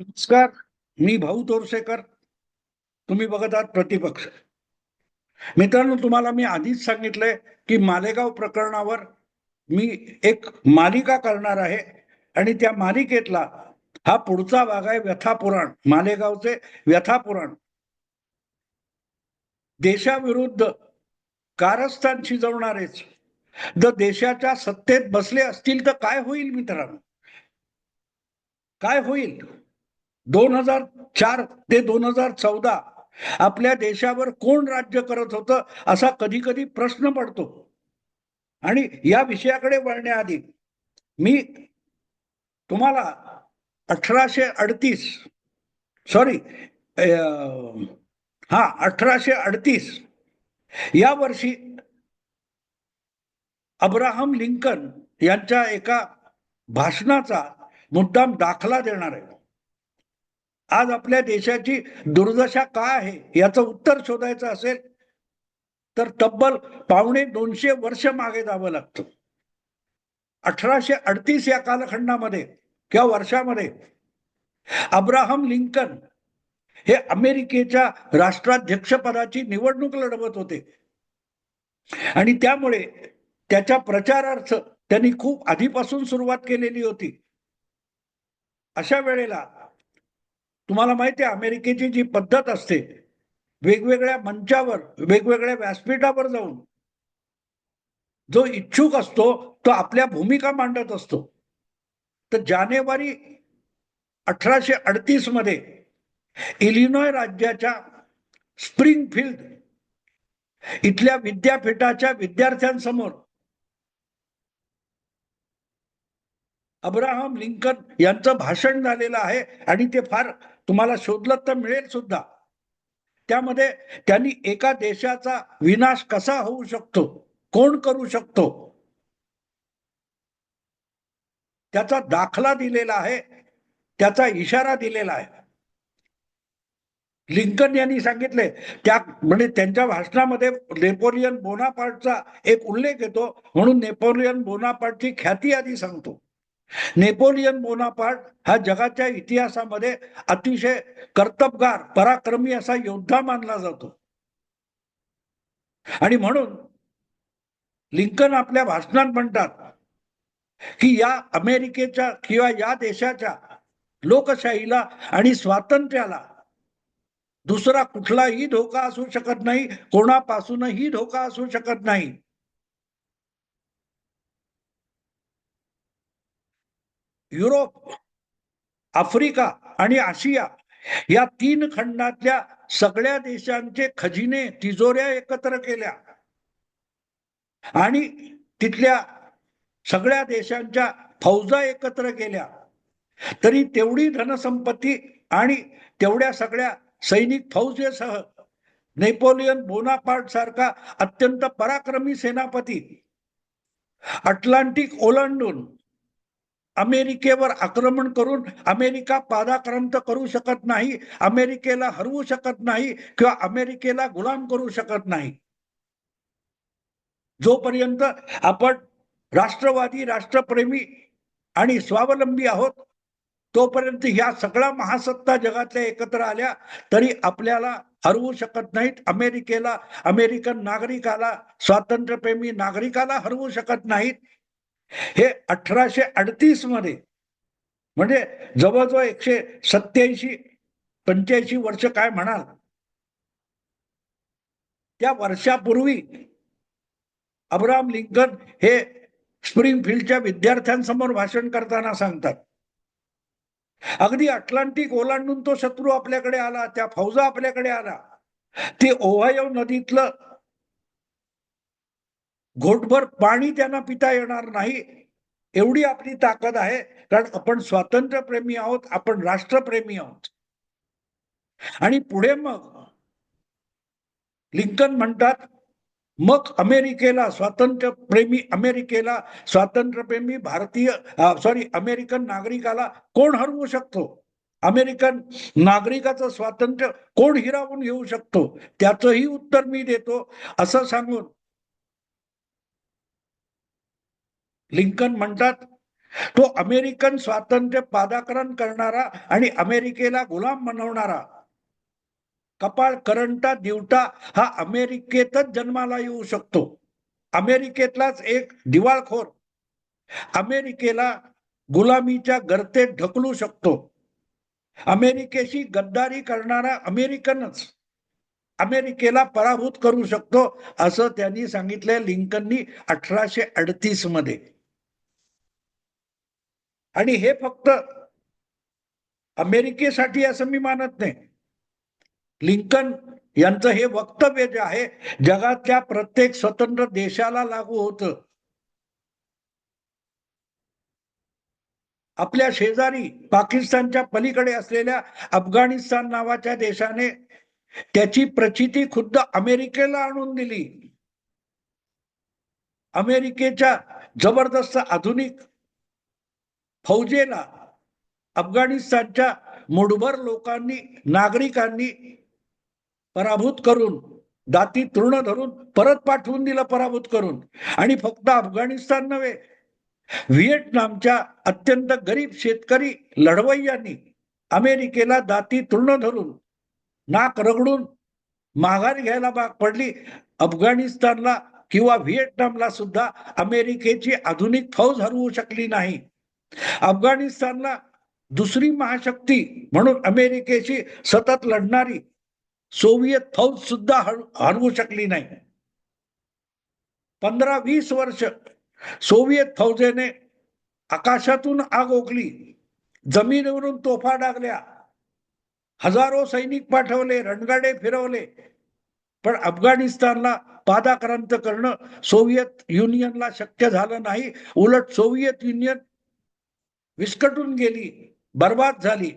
नमस्कार मी भाऊ तोरसेकर. तुम्ही बघत आहात प्रतिपक्ष. मित्रांनो तुम्हाला मी आधीच सांगितलंय की मालेगाव प्रकरणावर मी एक मालिका करणार आहे आणि त्या मालिकेतला हा पुढचा भाग आहे व्यथापुराण मालेगावचे व्यथापुराण. देशाविरुद्ध कारस्थान शिजवणारेच जर देशाच्या सत्तेत बसले असतील तर काय होईल मित्रांनो? काय होईल? दोन हजार चार ते दोन हजार चौदा आपल्या देशावर कोण राज्य करत होतं असा कधी कधी प्रश्न पडतो. आणि या विषयाकडे वळण्याआधी मी तुम्हाला अठराशे अडतीस सॉरी हा अठराशे अडतीस या वर्षी अब्राहम लिंकन यांच्या एका भाषणाचा मुद्दाम दाखला देणार. आहे आज आपल्या देशाची दुर्दशा काय आहे याचं उत्तर शोधायचं असेल तर तब्बल पावणे दोनशे वर्ष मागे जावं लागतं. अठराशे अडतीस या कालखंडामध्ये किंवा वर्षामध्ये अब्राहम लिंकन हे अमेरिकेच्या राष्ट्राध्यक्षपदाची निवडणूक लढवत होते. आणि त्यामुळे त्याच्या प्रचारार्थ त्यांनी खूप आधीपासून सुरुवात केलेली होती. अशा वेळेला तुम्हाला माहिती आहे अमेरिकेची जी पद्धत असते वेगवेगळ्या मंचावर वेगवेगळ्या व्यासपीठावर जाऊन जो इच्छुक असतो तो आपल्या भूमिका मांडत असतो. तर जानेवारी अठराशे अडतीसमध्ये इलिनॉय राज्याच्या स्प्रिंगफील्ड इथल्या विद्यापीठाच्या विद्यार्थ्यांसमोर अब्राहम लिंकन यांचं भाषण झालेलं आहे आणि ते फार तुम्हाला शोधलं तर मिळेल सुद्धा. त्यामध्ये त्यांनी एका देशाचा विनाश कसा होऊ शकतो? कोण करू शकतो? त्याचा दाखला दिलेला आहे. त्याचा इशारा दिलेला आहे. लिंकन यांनी सांगितले त्या म्हणजे त्यांच्या भाषणामध्ये नेपोलियन बोनापार्टचा एक उल्लेख येतो म्हणून नेपोलियन बोनापार्टची ख्याती आधी सांगतो. नेपोलियन बोनापार्ट हा जगाच्या इतिहासामध्ये अतिशय कर्तबगार पराक्रमी असा योद्धा मानला जातो. आणि म्हणून लिंकन आपल्या भाषणात म्हणतात की या अमेरिकेच्या किंवा या देशाच्या लोकशाहीला आणि स्वातंत्र्याला दुसरा कुठलाही धोका असू शकत नाही कोणापासूनही धोका असू शकत नाही. युरोप आफ्रिका आणि आशिया या तीन खंडातल्या सगळ्या देशांचे खजिने तिजोऱ्या एकत्र केल्या. आणि तिथल्या सगळ्या देशांच्या फौजा एकत्र केल्या. तरी तेवढी धनसंपत्ती आणि तेवढ्या सगळ्या सैनिक फौजेसह नेपोलियन बोनापार्ट सारखा अत्यंत पराक्रमी सेनापती अटलांटिक ओलांडून अमेरिकेवर आक्रमण करून अमेरिका पादाक्रांत करू शकत नाही अमेरिकेला हरवू शकत नाही किंवा अमेरिकेला गुलाम करू शकत नाही. जोपर्यंत आपण राष्ट्रवादी राष्ट्रप्रेमी आणि स्वावलंबी आहोत तोपर्यंत ह्या सगळ्या महासत्ता जगातल्या एकत्र आल्या तरी आपल्याला हरवू शकत नाहीत. अमेरिकेला अमेरिकन नागरिकाला स्वातंत्र्यप्रेमी नागरिकाला हरवू शकत नाहीत. हे अठराशे अडतीसमध्ये म्हणजे जवळजवळ एकशे सत्याऐंशी पंच्याऐंशी वर्ष काय म्हणाल? त्या वर्षापूर्वी अब्राहम लिंकन हे स्प्रिंगफील्डच्या विद्यार्थ्यांसमोर भाषण करताना सांगतात अगदी अटलांटिक ओलांडून तो शत्रू आपल्याकडे आला त्या फौजा आपल्याकडे आला ते ओहायो नदीतलं घोटभर पाणी त्यांना पिता येणार नाही एवढी आपली ताकद आहे. कारण आपण स्वातंत्र्यप्रेमी आहोत आपण राष्ट्रप्रेमी आहोत. आणि पुढे मग लिंकन म्हणतात मग अमेरिकेला स्वातंत्र्यप्रेमी अमेरिकेला स्वातंत्र्यप्रेमी भारतीय सॉरी अमेरिकन नागरिकाला कोण हरवू शकतो? अमेरिकन नागरिकाचं स्वातंत्र्य कोण हिरावून घेऊ शकतो? त्याचंही उत्तर मी देतो. असं सांगून लिंकन म्हणतात तो अमेरिकन स्वातंत्र्य पादाकरण करणारा आणि अमेरिकेला गुलाम बनवणारा. कपाळ करंटा दिवटा हा अमेरिकेतच जन्माला येऊ शकतो. अमेरिकेतलाच एक दिवाळखोर. अमेरिकेला गुलामीच्या गर्तेत ढकलू शकतो. अमेरिकेशी गद्दारी करणारा अमेरिकनच अमेरिकेला पराभूत करू शकतो असं त्यांनी सांगितलंय लिंकननी अठराशे अडतीसमध्ये. आणि हे फक्त अमेरिकेसाठी असं मी मानत नाही. लिंकन यांचं हे वक्तव्य जे आहे जगातल्या प्रत्येक स्वतंत्र देशाला लागू होतं. आपल्या शेजारी पाकिस्तानच्या पलीकडे असलेल्या अफगाणिस्तान नावाच्या देशाने त्याची प्रचिती खुद्द अमेरिकेला आणून दिली. अमेरिकेच्या जबरदस्त आधुनिक फौजेला अफगाणिस्तानच्या मुठभर लोकांनी नागरिकांनी पराभूत करून दाती तृण धरून परत पाठवून दिलं पराभूत करून. आणि फक्त अफगाणिस्तान नव्हे व्हिएटनामच्या अत्यंत गरीब शेतकरी लढवय्यांनी अमेरिकेला दाती तृण धरून नाक रगडून माघारी घ्यायला भाग पडली. अफगाणिस्तानला किंवा व्हिएटनामला सुद्धा अमेरिकेची आधुनिक फौज हरवू शकली नाही. अफगाणिस्तानला दुसरी महाशक्ती म्हणून अमेरिकेशी सतत लढणारी सोवियत फौज सुद्धा हरवू शकली नाही. पंधरा वीस वर्ष सोवियत फौजेने आकाशातून आग ओकली जमिनीवरून तोफा डागल्या हजारो सैनिक पाठवले रणगाडे फिरवले पण अफगाणिस्तानला पादाक्रांत करणं सोवियत युनियनला शक्य झालं नाही. उलट सोवियत युनियन विस्कटून गेली बर्बाद झाली.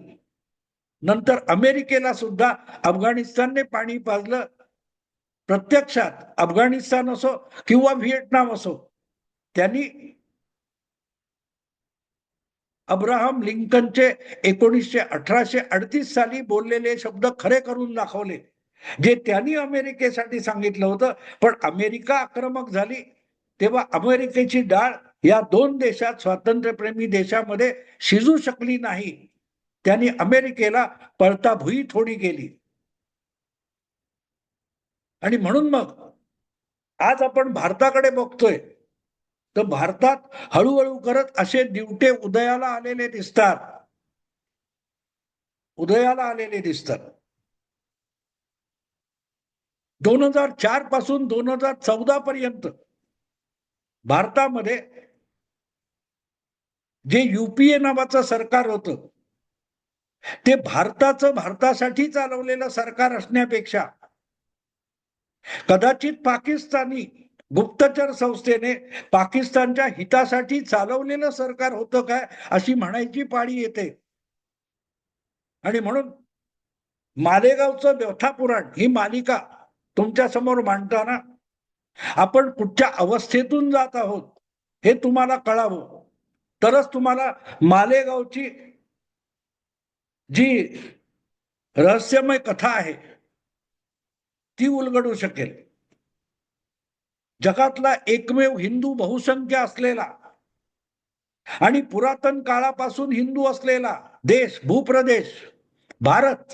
नंतर अमेरिकेला सुद्धा अफगाणिस्तानने पाणी पाजलं. प्रत्यक्षात अफगाणिस्तान असो किंवा व्हिएटनाम असो त्यांनी अब्राहम लिंकनचे एकोणीसशे अठराशे अडतीस साली बोललेले शब्द खरे करून दाखवले जे त्यांनी अमेरिकेसाठी सांगितलं होतं. पण अमेरिका आक्रमक झाली तेव्हा अमेरिकेची डाळ या दोन देशात स्वातंत्र्यप्रेमी देशामध्ये शिजू शकली नाही. त्यांनी अमेरिकेला पळता भुई थोडी केली. आणि म्हणून मग आज आपण भारताकडे बघतोय. तर भारतात हळूहळू करत असे दिवटे उदयाला आलेले दिसतात. उदयाला आलेले दिसतात. दोन हजार चारपासून दोन हजार चौदा पर्यंत भारतामध्ये जे युपीए नावाचं सरकार होतं ते भारताचं भारतासाठी चालवलेलं सरकार असण्यापेक्षा कदाचित पाकिस्तानी गुप्तचर संस्थेने पाकिस्तानच्या हितासाठी चालवलेलं सरकार होतं काय अशी म्हणायची पाळी येते. आणि म्हणून मालेगावचं व्यथा पुराण ही मालिका तुमच्यासमोर मांडताना आपण कुठच्या अवस्थेतून जात आहोत हे तुम्हाला कळावं. तरच तुम्हाला मालेगावची जी रहस्यमय कथा आहे ती उलगडू शकेल. जगातला एकमेव हिंदू बहुसंख्य असलेला आणि पुरातन काळापासून हिंदू असलेला देश भूप्रदेश भारत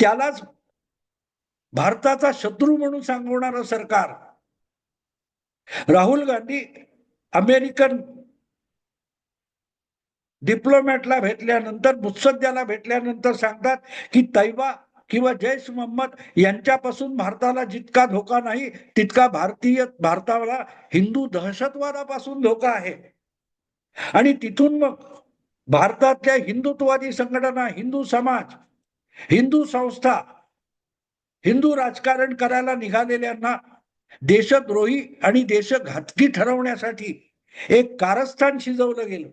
त्यालाच भारताचा शत्रू म्हणून सांगवणार सरकार. राहुल गांधी अमेरिकन डिप्लोमॅटला भेटल्यानंतर मुत्सद्याला भेटल्यानंतर सांगतात की तैबा किंवा जैश मोहम्मद यांच्यापासून भारताला जितका धोका नाही तितका भारतीय भारताला हिंदू दहशतवादापासून धोका आहे. आणि तिथून मग भारतातल्या हिंदुत्ववादी संघटना हिंदू समाज हिंदू संस्था हिंदू राजकारण करायला निघालेल्यांना देशद्रोही आणि देशघातकी ठरवण्यासाठी एक कारस्थान शिजवलं गेलं.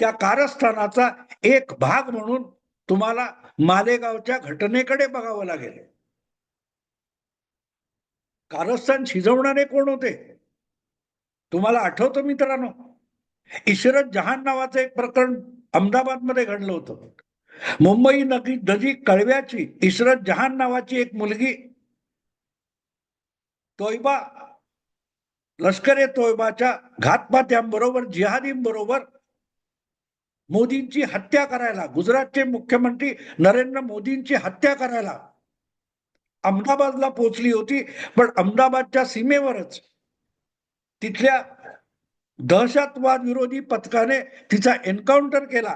त्या कारस्थानाचा एक भाग म्हणून तुम्हाला मालेगावच्या घटनेकडे बघावं लागेल. कारस्थान शिजवणारे कोण होते? तुम्हाला आठवतं मित्रांनो इशरत जहान नावाचं एक प्रकरण अहमदाबादमध्ये घडलं होतं. मुंबई नदी नजीक कळव्याची इशरत जहान नावाची एक मुलगी तोयबा लष्कर ए तोयबाच्या घातपात्यांबरोबर जिहादींबरोबर मोदींची हत्या करायला गुजरातचे मुख्यमंत्री नरेंद्र मोदींची हत्या करायला अहमदाबादला पोहोचली होती पण अहमदाबादच्या सीमेवरच तिथल्या दहशतवाद विरोधी पथकाने तिचा एन्काउंटर केला.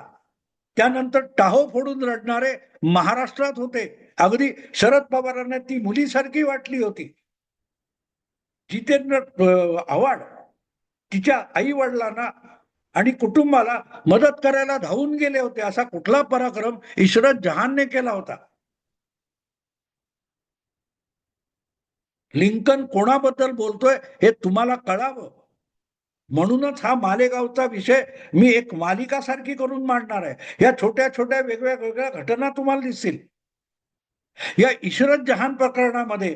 त्यानंतर टाहो फोडून रडणारे महाराष्ट्रात होते. अगदी शरद पवारांना ती मुलीसारखी वाटली होती. जितेंद्र आव्हाड तिच्या आई वडिलांना आणि कुटुंबाला मदत करायला धावून गेले होते. असा कुठला पराक्रम इशरत जहानने केला होता. लिंकन कोणाबद्दल बोलतोय हे तुम्हाला कळावं. म्हणूनच हा मालेगावचा विषय मी एक मालिकासारखी करून मांडणार आहे. या छोट्या छोट्या वेगळ्या वेगळ्या घटना तुम्हाला दिसतील. या इशरत जहान प्रकरणामध्ये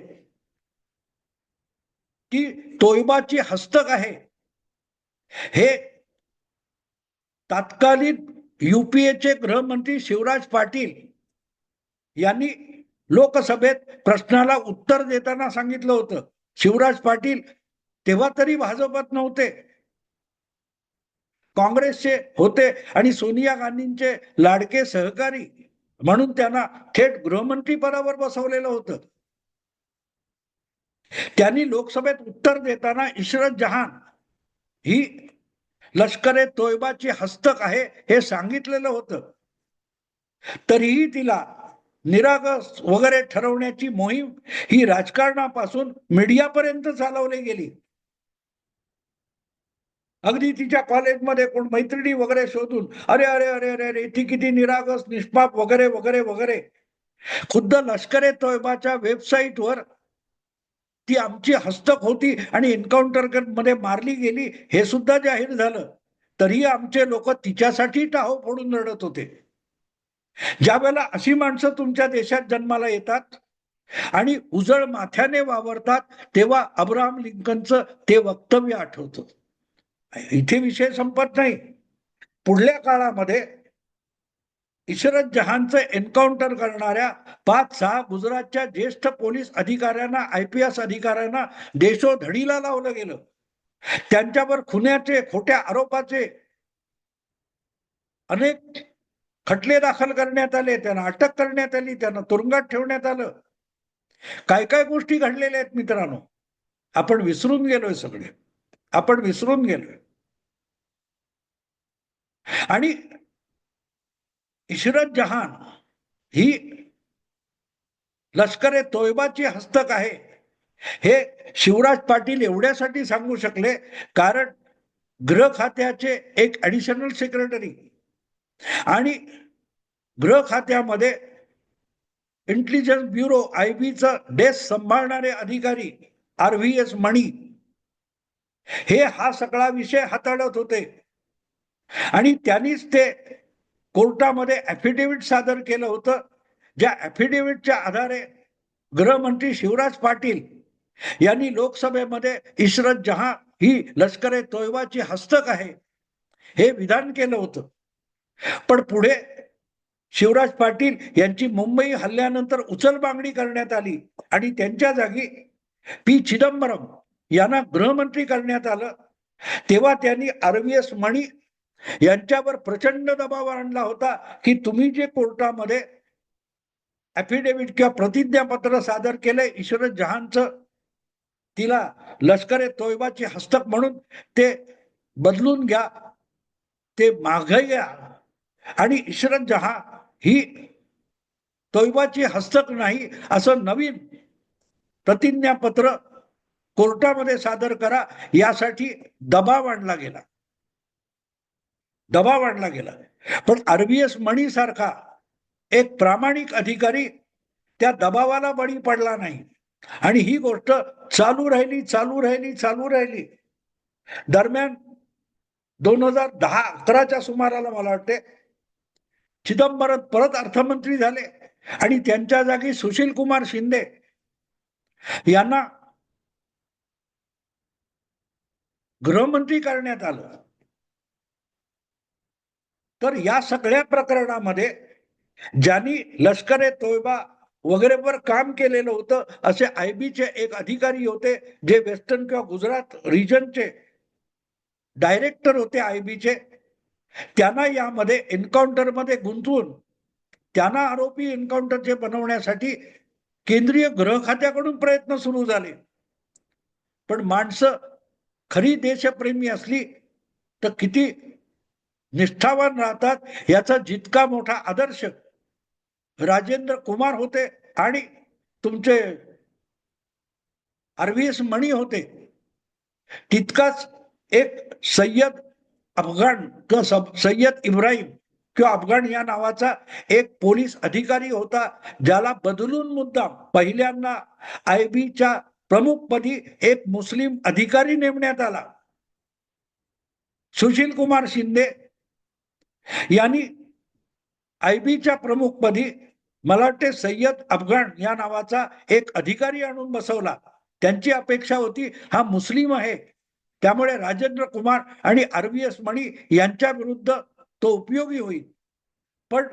की तोयबाची हस्तक आहे. हे तत्कालीन युपीएचे गृहमंत्री शिवराज पाटील यांनी लोकसभेत प्रश्नाला उत्तर देताना सांगितलं होतं. शिवराज पाटील तेव्हा तरी भाजपात नव्हते. काँग्रेसचे होते आणि सोनिया गांधींचे लाडके सहकारी म्हणून त्यांना थेट गृहमंत्री पदावर बसवलेलं होतं. त्यांनी लोकसभेत उत्तर देताना इशरत जहान ही लष्करे तोयबाची हस्तक आहे हे सांगितलेलं होतं. तरीही तिला निरागस वगैरे ठरवण्याची मोहीम ही राजकारणापासून मीडियापर्यंत चालवली गेली. अगदी तिच्या कॉलेजमध्ये कोण मैत्रिणी वगैरे शोधून अरे अरे अरे अरे अरे ती किती निरागस निष्पाप वगैरे वगैरे वगैरे. खुद्द लष्करे तोयबाच्या वेबसाईटवर ती आमची हस्तक होती आणि एन्काउंटरमध्ये मारली गेली हे सुद्धा जाहीर झालं. तरी आमचे लोक तिच्यासाठी टाहो फोडून रडत होते. ज्या वेळेला अशी माणसं तुमच्या देशात जन्माला येतात आणि उजळ माथ्याने वावरतात तेव्हा अब्राहम लिंकनचं ते वक्तव्य आठवतं. इथे विषय संपत नाही. पुढल्या काळामध्ये इशरत जहानचं एन्काउंटर करणाऱ्या पाच सहा गुजरातच्या ज्येष्ठ पोलीस अधिकाऱ्यांना आय पी एस अधिकाऱ्यांना देशोधडीला लावलं गेलं. त्यांच्यावर खुन्याचे खोट्या आरोपाचे अनेक खटले दाखल करण्यात आले त्यांना अटक करण्यात आली त्यांना तुरुंगात ठेवण्यात आलं. काय काय गोष्टी घडलेल्या आहेत मित्रांनो? आपण विसरून गेलोय सगळे. आपण विसरून गेलोय. आणि इशरत जहान ही लष्कर ए तोयबाची हस्तक आहे. हे शिवराज पाटील एवढ्यासाठी सांगू शकले कारण गृह खात्याचे एक ऍडिशनल सेक्रेटरी आणि गृह खात्यामध्ये इंटेलिजन्स ब्युरो आय बीचा डेस्क सांभाळणारे अधिकारी आर व्ही एस मणी हे हा सगळा विषय हाताळत होते. आणि त्यांनीच ते कोर्टामध्ये ऍफिडेव्हिट सादर केलं होतं. ज्या ऍफिडेव्हिटच्या आधारे गृहमंत्री शिवराज पाटील यांनी लोकसभेमध्ये इशरत जहां ही लष्करे तोयबाची हस्तक आहे हे विधान केलं होतं. पण पुढे शिवराज पाटील यांची मुंबई हल्ल्यानंतर उचलबांगडी करण्यात आली आणि त्यांच्या जागी पी. चिदंबरम यांना गृहमंत्री करण्यात आलं. तेव्हा त्यांनी आरवीएस मणी यांच्यावर प्रचंड दबाव आणला होता की तुम्ही जे कोर्टामध्ये ऍफिडेव्हिट किंवा प्रतिज्ञापत्र सादर केलंय इशरत जहानचं तिला लष्कर ए तोयबाची हस्तक म्हणून ते बदलून घ्या ते माग घ्या. आणि इशरत जहा ही तोयबाची हस्तक नाही असं नवीन प्रतिज्ञापत्र कोर्टामध्ये सादर करा यासाठी दबाव आणला गेला. दबाव आणला गेला पण आरबीएस मणी सारखा एक प्रामाणिक अधिकारी त्या दबावाला बळी पडला नाही. आणि ही गोष्ट चालू राहिली चालू राहिली चालू राहिली. दरम्यान दोन हजार दहा अकराच्या सुमाराला मला वाटते चिदंबरम परत अर्थमंत्री झाले. आणि त्यांच्या जागी सुशील कुमार शिंदे यांना गृहमंत्री करण्यात आलं. तर या सगळ्या प्रकरणामध्ये ज्यांनी लष्कर ए तोयबा वगैरेवर काम केलेलं होतं असे आय एक अधिकारी होते जे वेस्टर्न किंवा गुजरात रिजनचे डायरेक्टर होते आय त्यांना यामध्ये एन्काउंटरमध्ये गुंतवून त्यांना आरोपी एन्काउंटरचे बनवण्यासाठी केंद्रीय गृह खात्याकडून प्रयत्न सुरू झाले. पण माणसं खरी देशप्रेमी असली तर किती निष्ठावान राहतात. याचा जितका मोठा आदर्श राजेंद्र कुमार होते आणि तुमचे आरव्हीएस मणी होते तितकाच एक सय्यद अफगाण किंवा सय्यद इब्राहिम किंवा अफगाण या नावाचा एक पोलीस अधिकारी होता ज्याला बदलून मुद्दाम पहिल्यांदा आय बीच्या प्रमुखपदी एक मुस्लिम अधिकारी नेमण्यात आला. सुशील कुमार शिंदे यांनी आयबीच्या प्रमुखपदी मला वाटते सय्यद अफगाण या नावाचा एक अधिकारी आणून बसवला. त्यांची अपेक्षा होती हा मुस्लिम आहे. त्यामुळे राजेंद्र कुमार आणि आरबीएस मणी यांच्या विरुद्ध तो उपयोगी होईल. पण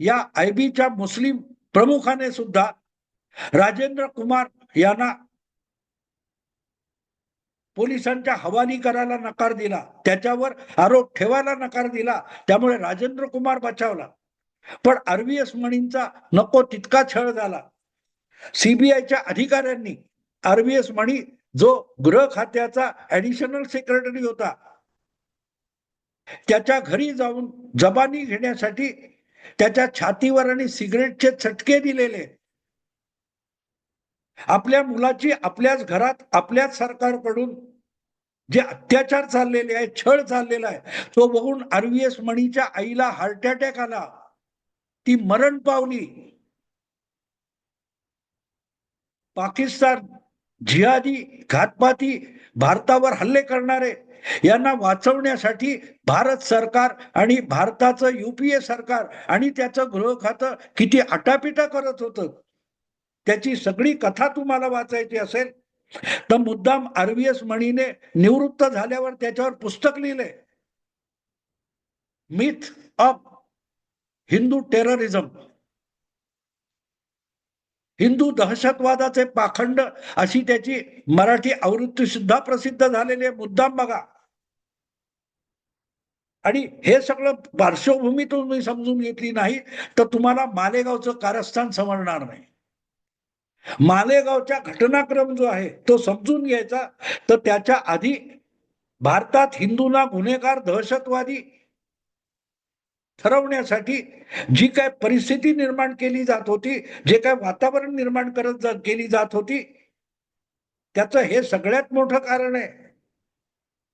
या आयबीच्या मुस्लिम प्रमुखाने सुद्धा राजेंद्र कुमार यांना पोलिसांच्या हवाली करायला नकार दिला. त्याच्यावर आरोप ठेवायला नकार दिला. त्यामुळे राजेंद्र कुमार बचावला. पण आरबीएस मणींचा नको तितका छळ झाला. सीबीआयच्या अधिकाऱ्यांनी आरबीएस मणी जो गृह खात्याचा ऍडिशनल सेक्रेटरी होता त्याच्या घरी जाऊन जबानी घेण्यासाठी त्याच्या छातीवर आणि सिगरेटचे चटके दिलेले. आपल्या मुलाची आपल्याच घरात आपल्याच सरकारकडून जे अत्याचार चाललेले आहे छळ चाललेला आहे तो बघून आरवीएस मणीच्या आईला हार्ट अटॅक आला. ती मरण पावली. पाकिस्तान जिहादी घातपाती भारतावर हल्ले करणारे यांना वाचवण्यासाठी भारत सरकार आणि भारताचं युपीए सरकार आणि त्याचं गृह खातं किती आटापिटा करत होतं. त्याची सगळी कथा तुम्हाला वाचायची असेल तर मुद्दाम आरवीएस मणीने निवृत्त झाल्यावर त्याच्यावर पुस्तक लिहिले. Myth of Hindu terrorism Hindu दहशतवादाचे पाखंड अशी त्याची मराठी आवृत्ती सुद्धा प्रसिद्ध झालेली आहे. मुद्दाम बघा. आणि हे सगळं पार्श्वभूमी तुम्ही समजून घेतली नाही तर तुम्हाला मालेगावचं कारस्थान समजणार नाही. मालेगावच्या घटनाक्रम जो आहे तो समजून घ्यायचा. तर त्याच्या आधी भारतात हिंदूंना गुन्हेगार दहशतवादी ठरवण्यासाठी जी काय परिस्थिती निर्माण केली जात होती जे काय वातावरण निर्माण करत जा- केली जात होती त्याचं हे सगळ्यात मोठं कारण आहे.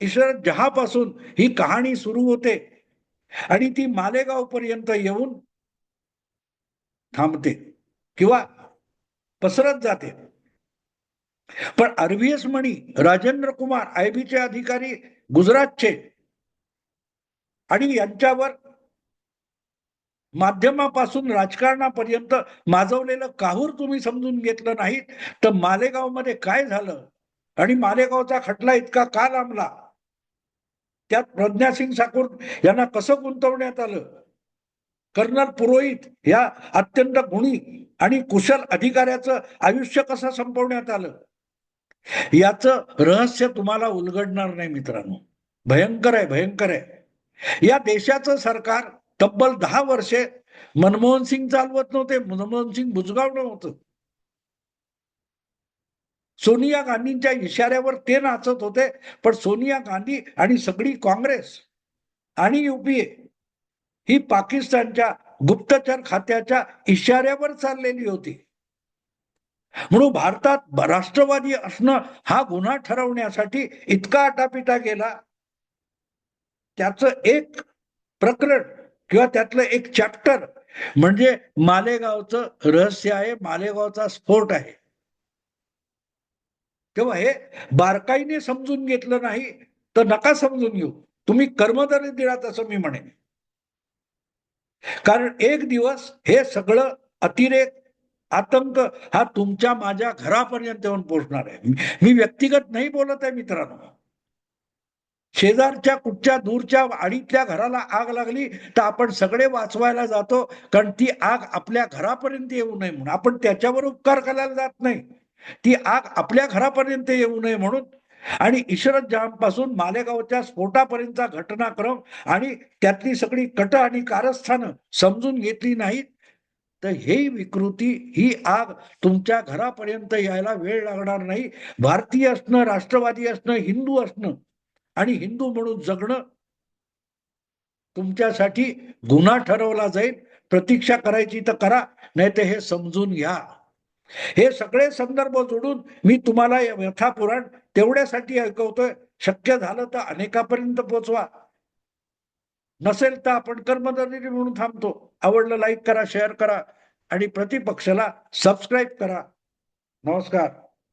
ईश्वर जहापासून ही कहाणी सुरू होते आणि ती मालेगाव पर्यंत येऊन थांबते. किंवा पसरत जाते. पण आरबीएस मणी राजेंद्र कुमार आयबीचे अधिकारी गुजरातचे आणि यांच्यावर माध्यमापासून राजकारणापर्यंत माजवलेलं काहूर तुम्ही समजून घेतलं नाहीत तर मालेगावमध्ये काय झालं? आणि मालेगावचा खटला इतका का लांबला? त्यात प्रज्ञासिंग ठाकूर यांना कसं गुंतवण्यात आलं? कर्नल पुरोहित या अत्यंत गुणी आणि कुशल अधिकाऱ्याचं आयुष्य कसं संपवण्यात आलं? याचं रहस्य तुम्हाला उलगडणार नाही मित्रांनो. भयंकर आहे भयंकर आहे. या देशाचं सरकार तब्बल दहा वर्षे मनमोहन सिंग चालवत नव्हते मनमोहन सिंग बुजगावणं होतं सोनिया गांधींच्या इशाऱ्यावर ते नाचत होते पण सोनिया गांधी आणि सगळी काँग्रेस आणि युपीए ही पाकिस्तानच्या गुप्तचर खात्याच्या इशाऱ्यावर चाललेली होती. म्हणून भारतात राष्ट्रवादी असणं हा गुन्हा ठरवण्यासाठी इतका आटापिटा गेला. त्याचं एक प्रकरण किंवा त्यातलं एक चॅप्टर म्हणजे मालेगावचं रहस्य आहे मालेगावचा स्फोट आहे. तेव्हा हे बारकाईने समजून घेतलं नाही तर नका समजून घेऊ. तुम्ही कर्मदारी दिलात असं मी म्हणेन. कारण एक दिवस हे सगळं अतिरेक आतंक हा तुमच्या माझ्या घरापर्यंत येऊन पोहोचणार आहे. मी व्यक्तिगत नाही बोलत आहे मित्रांनो. शेजारच्या कुठच्या दूरच्या आडीतल्या घराला आग लागली तर आपण सगळे वाचवायला जातो कारण ती आग आपल्या घरापर्यंत येऊ नये म्हणून. आपण त्याच्यावर उपकार करायला जात नाही. ती आग आपल्या घरापर्यंत येऊ नये म्हणून आणि इशरत जहांपासून मालेगावच्या स्फोटापर्यंतचा घटनाक्रम आणि त्यातली सगळी कट आणि कारस्थानं समजून घेतली नाहीत तर ही विकृती ही आग तुमच्या घरापर्यंत यायला वेळ लागणार नाही. भारतीय असणं राष्ट्रवादी असणं हिंदू असणं आणि हिंदू म्हणून जगणं तुमच्यासाठी गुन्हा ठरवला जाईल. प्रतीक्षा करायची तर करा नाही तर हे समजून घ्या. हे सगळे संदर्भ जोडून मी तुम्हाला यथा व्यथापुराण तेवढ्यासाठी ऐकवतोय. शक्य झालं तर अनेकापर्यंत पोचवा. नसेल तर आपण कर्मचारी म्हणून थांबतो. आवडलं लाईक करा शेअर करा आणि प्रतिपक्षाला सबस्क्राईब करा. नमस्कार.